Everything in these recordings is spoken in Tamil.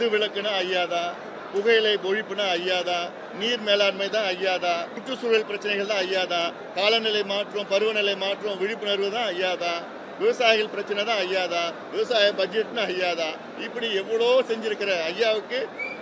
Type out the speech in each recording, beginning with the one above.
மது விளக்குனா ஐயா தான் புகையிலை ஒழிப்புனா ஐயா தான் நீர் மேலாண்மை தான் ஐயா தான் சுற்றுச்சூழல் பிரச்சனைகள் தான் ஐயா தான் காலநிலை மாற்றம் பருவநிலை மாற்றம் விழிப்புணர்வு தான் ஐயா தான் விவசாயிகள் பிரச்சனை தான் ஐயா தான் விவசாய பட்ஜெட்னு ஐயா தான் இப்படி எவ்வளோ செஞ்சிருக்கிற ஐயாவுக்கு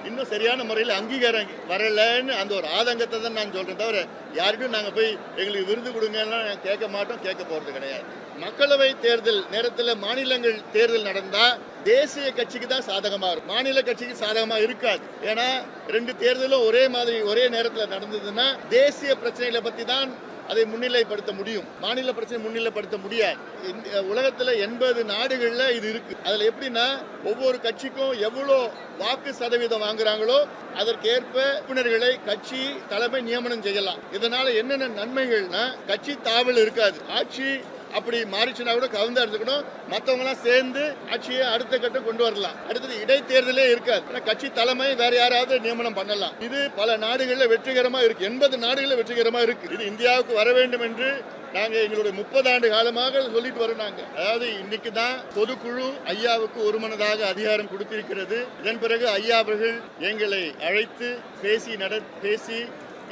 இன்னும் சரியான முறையில் அங்கீகாரம் வரலைன்னு அந்த ஒரு ஆதங்கத்தை தான் நான் சொல்கிறேன் தவிர யாருக்கும் நாங்கள் போய் எங்களுக்கு விருது கொடுங்கன்னா கேட்க மாட்டோம் கேட்க போகிறது கிடையாது. மக்களவை தேர்தல் நேரத்தில் மாநிலங்கள் தேர்தல் நடந்தால் தேசிய கட்சிக்கு தான் சாதகமா இருக்கும். மாநில கட்சிக்கு சாதகமா இருக்காது. ஏன்னா ரெண்டு தேர்தலும் ஒரே மாதிரி ஒரே நேரத்தில் நடந்ததுன்னா தேசிய பிரச்சனைகளை பத்தி தான் அதை முன்னிலைப்படுத்த முடியும். மாநில பிரச்சனை முன்னிலைப்படுத்த முடியாது. இந்த உலகத்துல எண்பது நாடுகள்ல இது இருக்கு. அதுல எப்படின்னா ஒவ்வொரு கட்சிக்கும் எவ்வளோ வாக்கு சதவீதம் வாங்குறாங்களோ அதற்கேற்ப உறுப்பினர்களை கட்சி தலைமை நியமனம் செய்யலாம். இதனால என்னென்ன நன்மைகள்னா கட்சி தாவல் இருக்காது. ஆட்சி அப்படி மாறிச்சுன்னா கூட கவுந்தா எடுத்துக்கணும். மற்றவங்களாம் சேர்ந்து ஆட்சியை அடுத்த கட்டம் கொண்டு வரலாம். அடுத்தது இடைத்தேர்தலே இருக்காது. ஆனால் கட்சி தலைமை வேற யாராவது நியமனம் பண்ணலாம். இது பல நாடுகளில் வெற்றிகரமா இருக்கு. எண்பது நாடுகளில் வெற்றிகரமா இருக்கு. இது இந்தியாவுக்கு வர வேண்டும் என்று நாங்கள் எங்களுடைய முப்பது ஆண்டு காலமாக சொல்லிட்டு வரோம் நாங்கள் அதாவது இன்னைக்கு தான் பொதுக்குழு ஐயாவுக்கு ஒருமனதாக அதிகாரம் கொடுத்திருக்கிறது. இதன் பிறகு ஐயா அவர்கள் எங்களை அழைத்து பேசி நட பேசி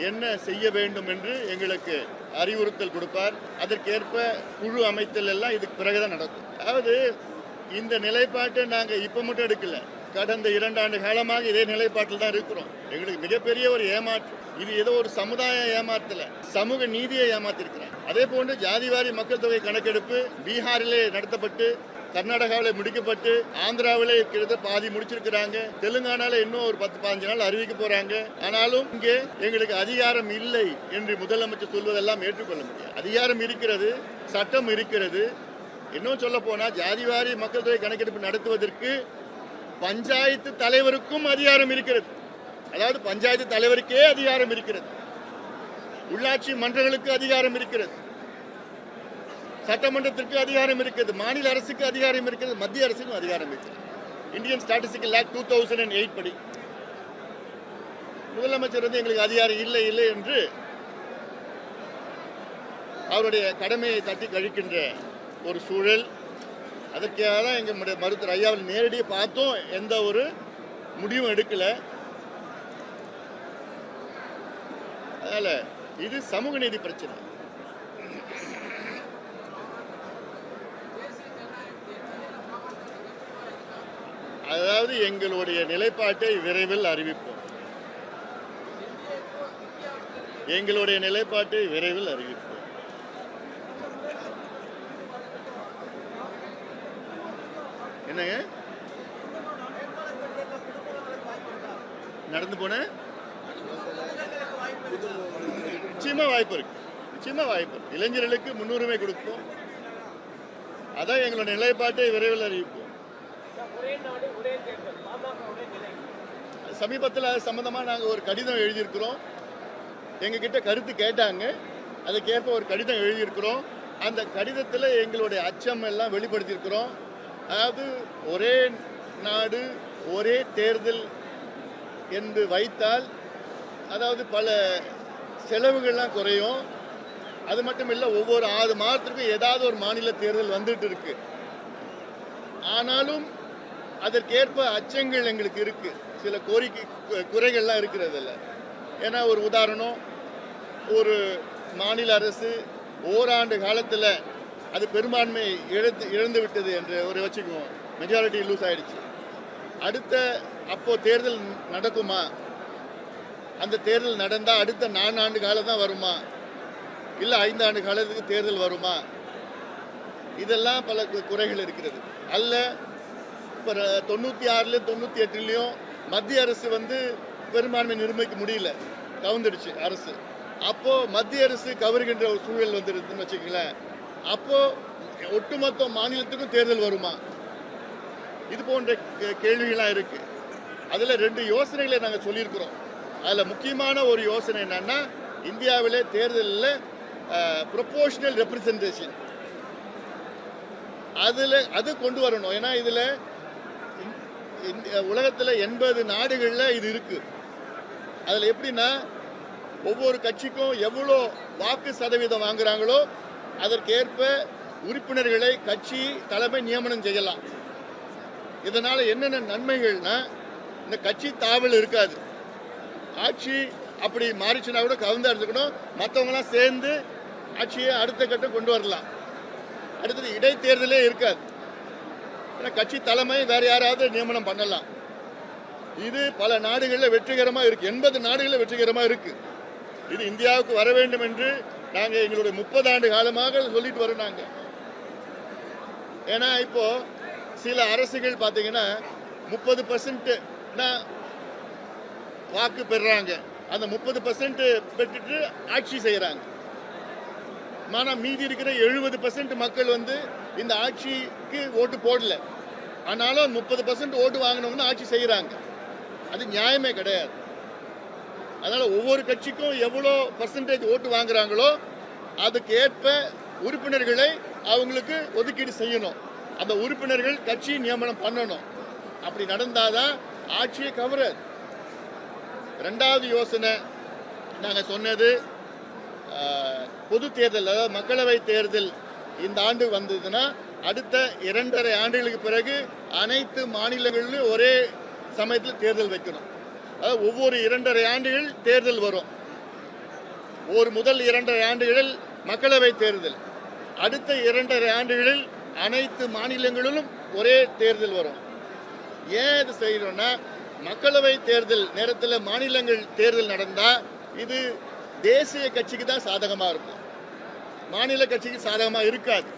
என்ன செய்ய வேண்டும் என்று எங்களுக்கு அறிவுறுத்தல் கொடுப்பார். அதற்கேற்ப குழு அமைத்தல் எல்லாம் இதுக்கு பிறகுதான் நடக்கும். அதாவது இந்த நிலைப்பாட்டை நாங்கள் இப்போ மட்டும் எடுக்கல. கடந்த இரண்டு ஆண்டு காலமாக இதே நிலைப்பாட்டில் தான் இருக்கிறோம். எங்களுக்கு மிகப்பெரிய ஒரு ஏமாற்றம் இது ஏதோ ஒரு சமுதாய ஏமாற்றல. சமூக நீதியை ஏமாத்திருக்கிறார் அதே போன்று ஜாதிவாரி மக்கள் தொகை கணக்கெடுப்பு பீகாரிலே நடத்தப்பட்டு கர்நாடகாவில் முடிக்கப்பட்டு ஆந்திராவில் இருக்கிறத பாதி முடிச்சிருக்கிறாங்க. தெலுங்கானால இன்னும் ஒரு பத்து பதினஞ்சு நாள் அறிவிக்க போறாங்க. ஆனாலும் இங்கே எங்களுக்கு அதிகாரம் இல்லை என்று முதலமைச்சர் சொல்வதெல்லாம் ஏற்றுக்கொள்ள முடியாது. அதிகாரம் இருக்கிறது சட்டம் இருக்கிறது. இன்னும் சொல்ல போனா ஜாதிவாரி மக்கள் தொகை கணக்கெடுப்பு நடத்துவதற்கு பஞ்சாயத்து தலைவருக்கும் அதிகாரம் இருக்கிறது. அதாவது பஞ்சாயத்து தலைவருக்கே அதிகாரம் இருக்கிறது. உள்ளாட்சி மன்றங்களுக்கு அதிகாரம் இருக்கிறது. சட்டமன்றத்திற்கு அதிகாரம் இருக்கிறது மாநில அரசுக்கு அதிகாரம் இருக்கிறது மத்திய அரசுக்கும் அதிகாரம் இருக்கிறது. Indian statistical act two thousand and eight படி. முதலமைச்சர் வந்து எங்களுக்கு அதிகாரம் இல்லை இல்லை என்று அவருடைய கடமையை தட்டி கழிக்கின்ற ஒரு சூழல். அதற்காக தான் எங்களுடைய மருத்துவர் ஐயாவில் நேரடியாக பார்த்தோம் எந்த ஒரு முடிவும் எடுக்கல. அதனால் இது சமூக நீதி பிரச்சனை. அதாவது எங்களுடைய நிலைப்பாட்டை விரைவில் அறிவிப்போம். எங்களுடைய நிலைப்பாட்டை விரைவில் அறிவிப்போம். என்னங்க? நடந்து போன? நிச்சயமா வாய்ப்பு இருக்கு. நிச்சயமா வாய்ப்பு இருக்கு. இளைஞர்களுக்கு முன்னுரிமை கொடுப்போம். அதான் எங்களுடைய நிலைப்பாட்டை விரைவில் அறிவிப்போம். சமீபத்தில் அது நாங்கள் ஒரு கடிதம் எழுதியிருக்கிறோம். எங்ககிட்ட கருத்து கேட்டாங்க. அதுக்கேற்ப ஒரு கடிதம் எழுதியிருக்கிறோம். அந்த கடிதத்தில் எங்களுடைய அச்சம் எல்லாம் வெளிப்படுத்தியிருக்கிறோம். அதாவது ஒரே நாடு ஒரே தேர்தல் என்று வைத்தால் அதாவது பல செலவுகள்லாம் குறையும். அது மட்டும் இல்லை ஒவ்வொரு ஆறு மாதத்துக்கும் ஏதாவது ஒரு மாநில தேர்தல் வந்துட்டு இருக்கு. ஆனாலும் அதற்கேற்ப அச்சங்கள் எங்களுக்கு இருக்கு. சில கோரிக்கை குறைகள்லாம் இருக்கிறது இல்லை ஏன்னா ஒரு உதாரணம் ஒரு மாநில அரசு ஓராண்டு காலத்தில் அது பெரும்பான்மை இழந்து இழந்து விட்டது என்று ஒரு வச்சுக்குவோம். மெஜாரிட்டி லூஸ் ஆயிடுச்சு. அடுத்த அப்போ தேர்தல் நடக்குமா? அந்த தேர்தல் நடந்தால் அடுத்த நான்கு ஆண்டு காலம் தான் வருமா? இல்லை ஐந்து ஆண்டு காலத்துக்கு தேர்தல் வருமா? இதெல்லாம் பல குறைகள் இருக்கிறது. அல்ல இப்போ தொண்ணூற்றி ஆறுலேயும் தொண்ணூற்றி எட்டுலேயும் மத்திய அரசு வந்து பெரும்பான்மை நிர்ணயிக்க முடியல. கவுந்துடுச்சு அரசு. அப்போ மத்திய அரசு கவருகின்ற ஒரு சூழல் வந்துருதுன்னு வச்சுக்கங்களேன். அப்போ ஒட்டுமொத்த மாநிலத்துக்கும் தேர்தல் வருமா? இது போன்ற கேள்விகளாக கேள்விகள்லாம் இருக்கு. அதில் ரெண்டு யோசனைகளை நாங்கள் சொல்லியிருக்கிறோம். அதில் முக்கியமான ஒரு யோசனை என்னன்னா இந்தியாவிலே தேர்தலில் ப்ரொபோஷனல் ரெப்ரசன்டேஷன் அதில் அது கொண்டு வரணும். ஏன்னா இதில் உலகத்தில் எண்பது நாடுகளில் இது இருக்கு. அதில் எப்படின்னா ஒவ்வொரு கட்சிக்கும் எவ்வளோ வாக்கு சதவீதம் வாங்குறாங்களோ அதற்கேற்ப உறுப்பினர்களை கட்சி தலைமை நியமனம் செய்யலாம். இதனால் என்னென்ன நன்மைகள்னா இந்த கட்சி தாவல் இருக்காது. ஆட்சி அப்படி மாறிச்சுன்னா கூட கவுந்தா எடுத்துக்கணும் மற்றவங்களாம் சேர்ந்து ஆட்சியை அடுத்த கட்டம் கொண்டு வரலாம். அடுத்தது இடைத்தேர்தலே இருக்காது. ஏன்னா கட்சி தலைமை வேற யாராவது நியமனம் பண்ணலாம். இது பல நாடுகளில் வெற்றிகரமா இருக்கு. எண்பது நாடுகளில் வெற்றிகரமா இருக்கு. இது இந்தியாவுக்கு வர வேண்டும் என்று நாங்கள் எங்களுடைய முப்பது ஆண்டு காலமாக சொல்லிட்டு வரோம் நாங்கள் ஏன்னா இப்போ சில அரசுகள் பார்த்தீங்கன்னா முப்பது பர்சன்ட் வாக்கு பெறுறாங்க அந்த முப்பது பர்சன்ட் பெற்றுட்டு ஆட்சி செய்கிறாங்க ஆனால் மீதி இருக்கிற எழுபது பர்சன்ட் மக்கள் வந்து இந்த ஆட்சிக்கு ஓட்டு போடல. ஆனாலும் முப்பது பர்சன்ட் ஓட்டு வாங்கினவங்க ஆட்சி செய்கிறாங்க அது நியாயமே கிடையாது. அதனால் ஒவ்வொரு கட்சிக்கும் எவ்வளோ பர்சன்டேஜ் ஓட்டு வாங்குறாங்களோ அதுக்கு ஏற்ப உறுப்பினர்களை அவங்களுக்கு ஒதுக்கீடு செய்யணும். அந்த உறுப்பினர்கள் கட்சி நியமனம் பண்ணணும். அப்படி நடந்தாதான் ஆட்சியை கவராது. ரெண்டாவது யோசனை நாங்கள் சொன்னது பொது தேர்தல் அதாவது மக்களவை தேர்தல் இந்த ஆண்டு வந்ததுன்னா அடுத்த இரண்டரை ஆண்டுகளுக்கு பிறகு அனைத்து மாநிலங்களிலும் ஒரே சமயத்தில் தேர்தல் வைக்கணும். அதாவது ஒவ்வொரு இரண்டரை ஆண்டுகள் தேர்தல் வரும். ஒரு முதல் இரண்டரை ஆண்டுகளில் மக்களவை தேர்தல். அடுத்த இரண்டரை ஆண்டுகளில் அனைத்து மாநிலங்களிலும் ஒரே தேர்தல் வரும். ஏன் இது செய்யறோம்னா மக்களவை தேர்தல் நேரத்தில் மாநிலங்கள் தேர்தல் நடந்தா இது தேசிய கட்சிக்கு தான் சாதகமாக இருக்கும். மாநில கட்சிக்கு சாதகமாக இருக்காது.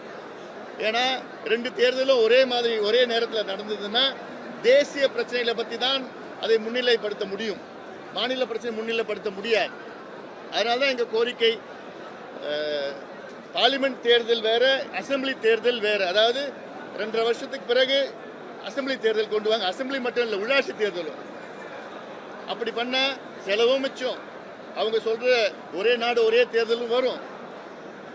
ஏன்னா ரெண்டு தேர்தலும் ஒரே மாதிரி ஒரே நேரத்தில் நடந்ததுன்னா தேசிய பிரச்சனைகளை பற்றி தான் அதை முன்னிலைப்படுத்த முடியும். மாநில பிரச்சனை முன்னிலைப்படுத்த முடியாது. அதனால தான் எங்கள் கோரிக்கை பார்லிமெண்ட் தேர்தல் வேறு அசம்பிளி தேர்தல் வேறு. அதாவது ரெண்டரை வருஷத்துக்கு பிறகு அசெம்பிளி தேர்தல் கொண்டு வாங்க. அசெம்பிளி மட்டும் இல்லை உள்ளாட்சி தேர்தலும் அப்படி பண்ணால் செலவும் மிச்சம். அவங்க சொல்கிற ஒரே நாடு ஒரே தேர்தலும் வரும்.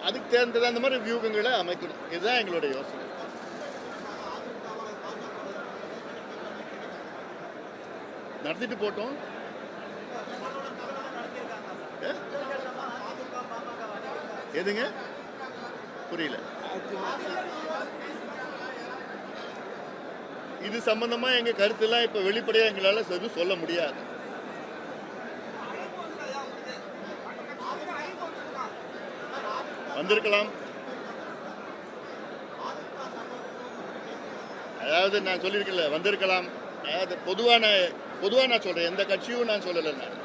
அதுக்கு தேர்ந்தது அந்த மாதிரி வியூகங்களை அமைக்கணும். இதுதான் எங்களுடைய யோசனை. நடத்திட்டு போட்டோம். எதுங்க? புரியல. இது சம்பந்தமா எங்க கருத்தெல்லாம் இப்ப வெளிப்படையா எங்களால எதுவும் சொல்ல முடியாது. வந்திருக்கலாம். அதாவது நான் சொல்லியிருக்கல வந்திருக்கலாம். அதாவது பொதுவான பொதுவாக நான் சொல்கிறேன் எந்த கட்சியும் நான் சொல்லலை நான்.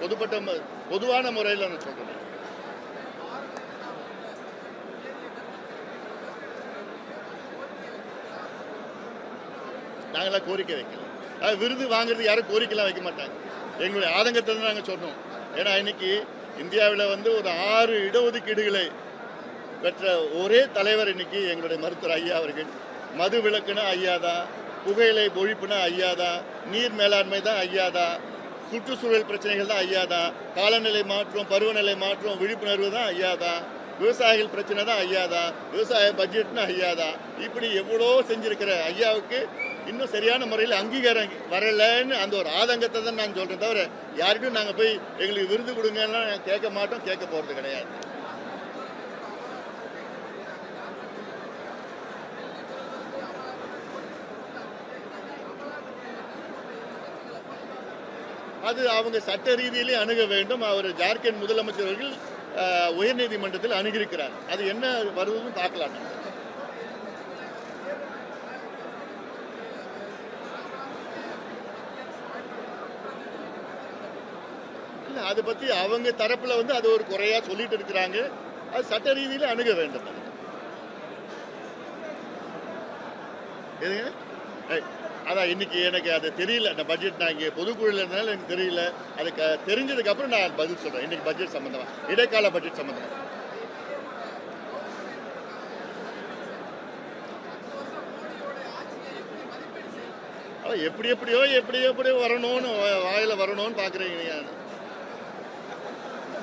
பொதுப்பட்ட மு- பொதுவான முறையில் நான் சொல்கிறேன் நாங்களாம் கோரிக்கை வைக்கல. அதாவது விருது வாங்குறது யாரும் கோரிக்கைலாம் வைக்க மாட்டாங்க. எங்களுடைய ஆதங்கத்தை தான் நாங்கள் சொன்னோம். ஏன்னா இன்னைக்கு இந்தியாவில் வந்து ஒரு ஆறு இடஒதுக்கீடுகளை பெற்ற ஒரே தலைவர் இன்னைக்கு எங்களுடைய மருத்துவர் ஐயா அவர்கள். மது விளக்குனா ஐயா தான் புகையிலை ஒழிப்புனா ஐயா தான் நீர் மேலாண்மை தான் ஐயா தான் சுற்றுச்சூழல் பிரச்சனைகள் தான் ஐயா தான் காலநிலை மாற்றம் பருவநிலை மாற்றம் விழிப்புணர்வு தான் ஐயா தான் விவசாயிகள் பிரச்சனை தான் ஐயா தான் விவசாய பட்ஜெட்னா ஐயா தான். இப்படி எவ்வளோ செஞ்சிருக்கிற ஐயாவுக்கு இன்னும் சரியான முறையில் அங்கீகாரம் வரலைன்னு அந்த ஒரு ஆதங்கத்தை தான் நான் சொல்றேன் தவிர யாருக்கும் நாங்கள் போய் எங்களுக்கு விருது கொடுங்கன்னா கேட்க மாட்டோம் கேட்க போகிறது கிடையாது. அது அவங்க சட்ட ரீதியிலே அணுக வேண்டும். அவர் ஜார்க்கண்ட் முதலமைச்சர் அவர்கள் உயர்நீதிமன்றத்தில் அணுகியிருக்கிறார். அது என்ன வருவதும் பார்க்கலாம். அதை பத்தி அவங்க தரப்புல வந்து அது ஒரு குறையா சொல்லிட்டு இருக்கிறாங்க. அது சட்ட ரீதியில அணுக வேண்டும் எதுங்க? அதான் இன்னைக்கு எனக்கு அது தெரியல. அந்த பட்ஜெட் நான் இங்கே பொதுக்குழுல இருந்தனால எனக்கு தெரியல. அதுக்கு தெரிஞ்சதுக்கு அப்புறம் நான் பதில் சொல்கிறேன் இன்னைக்கு பட்ஜெட் சம்மந்தமாக இடைக்கால பட்ஜெட் சம்மந்தமாக எப்படி எப்படியோ எப்படி எப்படியோ வரணும்னு வாயில் வாயில வரணும்னு பாக்குறீங்க